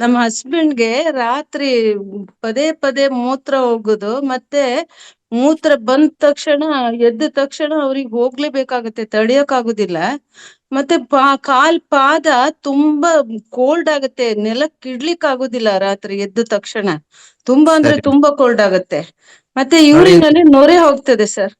ನಮ್ಮ ಹಸ್ಬೆಂಡ್ಗೆ ರಾತ್ರಿ ಪದೇ ಪದೇ ಮೂತ್ರ ಹೋಗುದು ಮತ್ತೆ ಮೂತ್ರ ಬಂದ ತಕ್ಷಣ ಎದ್ದ ತಕ್ಷಣ ಅವ್ರಿಗೆ ಹೋಗ್ಲೇಬೇಕಾಗತ್ತೆ ತಡಿಯಕ್ ಆಗುದಿಲ್ಲ ಮತ್ತೆ ಪಾ ಕಾಲ್ ಪಾದ ತುಂಬಾ ಕೋಲ್ಡ್ ಆಗತ್ತೆ ನೆಲಕ್ ಇಡ್ಲಿಕ್ ಆಗುದಿಲ್ಲ ರಾತ್ರಿ ಎದ್ದ ತಕ್ಷಣ. ತುಂಬಾ ಅಂದ್ರೆ ತುಂಬಾ ಕೋಲ್ಡ್ ಆಗತ್ತೆ. ಮತ್ತೆ ನೋಡಿ. ಯೂರಿನ್ ಅಲ್ಲಿ ನೊರೆ ಹೋಗ್ತದೆ ಸರ್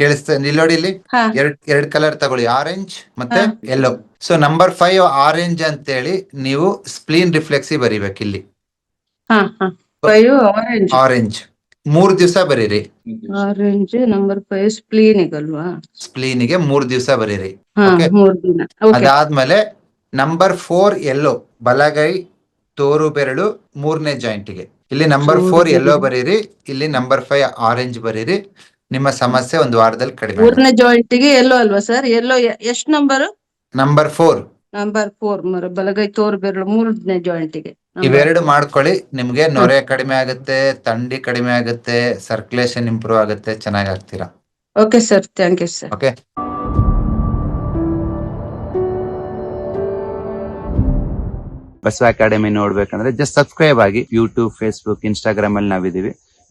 ಕೇಳಿಸ್ತಾ ಇಲ್ಲಿ ನೋಡಿ ಇಲ್ಲಿ. ಎರಡ್ ಎರಡ್ ಕಲರ್ ತಗೊಳ್ಳಿ. ಆರೆಂಜ್ ಮತ್ತೆ. Yellow so number five orange ಅಂತೇಳಿ ನೀವು ಸ್ಪ್ಲೀನ್ ರಿಫ್ಲೆಕ್ಸಿ ಬರೀಬೇಕು ಇಲ್ಲಿ. ಆರೆಂಜ್ ಮೂರ್ ದಿವಸ ಬರೀರಿ. ಆರೆಂಜ್ ನಂಬರ್ ಫೈವ್ ಸ್ಪ್ಲೀನ್ ಅಲ್ವಾ? ಸ್ಪ್ಲೀನಿಗೆ ಮೂರ್ ದಿವಸ ಬರೀರಿ. ಅದಾದ್ಮೇಲೆ ನಂಬರ್ ಫೋರ್ ಎಲ್ಲೋ ಬಲಗೈ ತೋರು ಬೆರಳು ಮೂರನೇ ಜಾಯಿಂಟ್ಗೆ ಇಲ್ಲಿ ನಂಬರ್ ಫೋರ್ ಎಲ್ಲೋ ಬರೀರಿ. ಇಲ್ಲಿ ನಂಬರ್ ಫೈವ್ ಆರೆಂಜ್ ಬರೀರಿ. ನಿಮ್ಮ ಸಮಸ್ಯೆ ಒಂದು ವಾರದಲ್ಲಿ ಕಡಿಮೆ ಮೂರನೇ ಜಾಯಿಂಟ್ಗೆ ಎಲ್ಲೋ ಅಲ್ವಾ ಸರ್ ಎಲ್ಲೋ ಎಷ್ಟ್ number number four number four ಮರ ಬಲಗೈ ತೋರ್ ಬೆರಳು ಮೂರನೇ ಜಾಯಿಂಟ್ಗೆ. ಇವೆರಡು ಮಾಡ್ಕೊಳ್ಳಿ. ನಿಮ್ಗೆ ನೊರೆ ಕಡಿಮೆ ಆಗುತ್ತೆ ತಂಡಿ ಕಡಿಮೆ ಆಗುತ್ತೆ ಸರ್ಕ್ಯುಲೇಷನ್ ಇಂಪ್ರೂವ್ ಆಗುತ್ತೆ ಚೆನ್ನಾಗಿ ಆಗ್ತೀರಾ? Okay sir thank you sir okay Basava academy ನೋಡ್ಬೇಕಂದ್ರೆ ಜಸ್ಟ್ ಸಬ್ಸ್ಕ್ರೈಬ್ ಆಗಿ ಯೂಟ್ಯೂಬ್ ಫೇಸ್ಬುಕ್ ಇನ್ಸ್ಟಾಗ್ರಾಮ್ ಅಲ್ಲಿ ನಾವಿದೀವಿ